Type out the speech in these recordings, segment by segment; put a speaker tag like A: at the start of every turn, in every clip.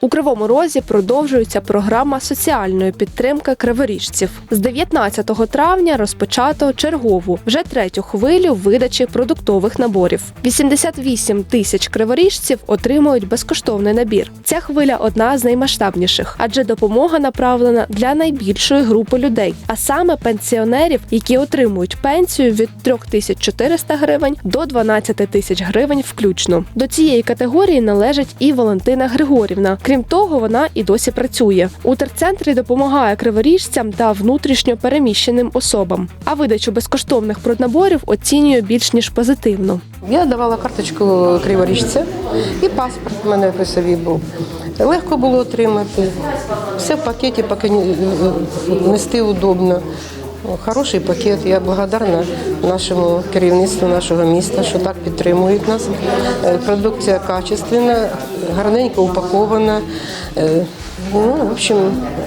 A: У Кривому Розі продовжується програма соціальної підтримки криворіжців. З 19 травня розпочато чергову вже третю хвилю видачі продуктових наборів. 88 тисяч криворіжців отримують безкоштовний набір. Ця хвиля одна з наймасштабніших, адже допомога направлена для найбільшої групи людей, а саме пенсіонерів, які отримують пенсію від 3400 гривень до 12 тисяч гривень включно. До цієї категорії належить і Валентина Григорівна. Крім того, вона і досі працює. У терцентрі допомагає криворіжцям та внутрішньо переміщеним особам. А видачу безкоштовних проднаборів оцінює більш ніж позитивно.
B: Я давала карточку криворіжця і паспорт в мене при собі був. Легко було отримати. Все в пакеті, поки нести удобно. Хороший пакет. Я благодарна нашому керівництву нашого міста, що так підтримують нас. Е, Продукція качественна, гарненько упакована. Е, Ну, в общем,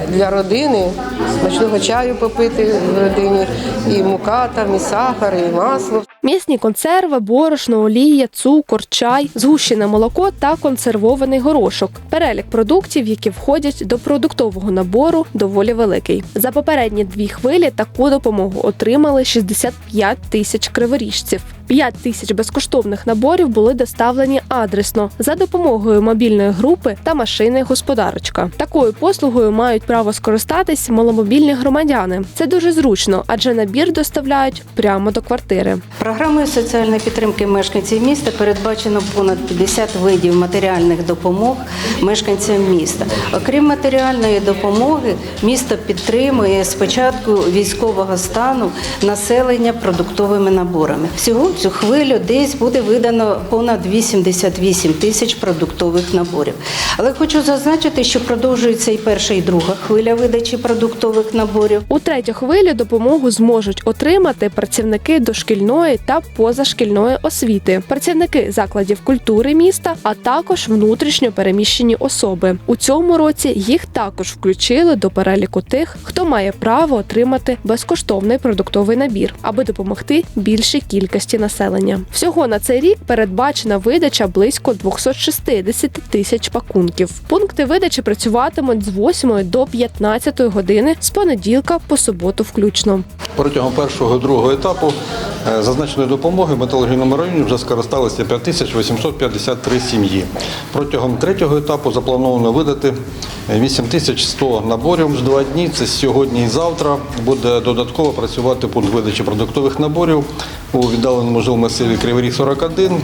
B: для родини смачного чаю попити в родині, і мука там, і сахар, і масло.
A: М'ясні консерви, борошно, олія, цукор, чай, згущене молоко та консервований горошок. Перелік продуктів, які входять до продуктового набору, доволі великий. За попередні дві хвилі таку допомогу отримали 65 тисяч криворіжців. 5 тисяч безкоштовних наборів були доставлені адресно за допомогою мобільної групи та машини господарочка. Такою послугою мають право скористатись маломобільні громадяни. Це дуже зручно, адже набір доставляють прямо до квартири.
C: Програмою соціальної підтримки мешканців міста передбачено понад 50 видів матеріальних допомог мешканцям міста. Окрім матеріальної допомоги, місто підтримує з початку військового стану населення продуктовими наборами. Всього цю хвилю десь буде видано понад 88 тисяч продуктових наборів. Але хочу зазначити, що продовжується і перша, і друга хвиля видачі продуктових наборів.
A: У третю хвилю допомогу зможуть отримати працівники дошкільної та позашкільної освіти, працівники закладів культури міста, а також внутрішньо переміщені особи. У цьому році їх також включили до переліку тих, хто має право отримати безкоштовний продуктовий набір, аби допомогти більшій кількості населення. Всього на цей рік передбачена видача близько 260 тисяч пакунків. Пункти видачі працюватимуть з 8 до 15 години з понеділка по суботу включно.
D: Протягом першого другого етапу е, зазначеної допомоги в металургійному районі вже скористалися 5853 сім'ї. Протягом третього етапу заплановано видати 8100 наборів в два дні. Це сьогодні і завтра. Буде додатково працювати пункт видачі продуктових наборів у віддаленому жилому селі Кривий Ріг 41,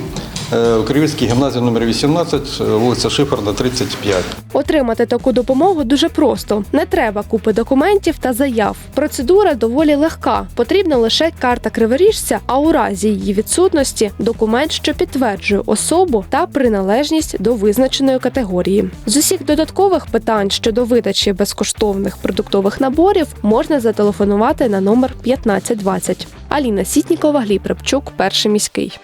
D: е, у Кривівській гімназії номер 18, е, вулиця Шиферна, 35.
A: Отримати таку допомогу дуже просто. Не треба купи документів та заяв. Процедура доволі легка. Потрібна лише карта криворіжця, а у разі її відсутності документ, що підтверджує особу та приналежність до визначеної категорії. З усіх додаткових питань щодо видачі безкоштовних продуктових наборів можна зателефонувати на номер 1520. Аліна Сітнікова, Гліб Рибчук, перший міський.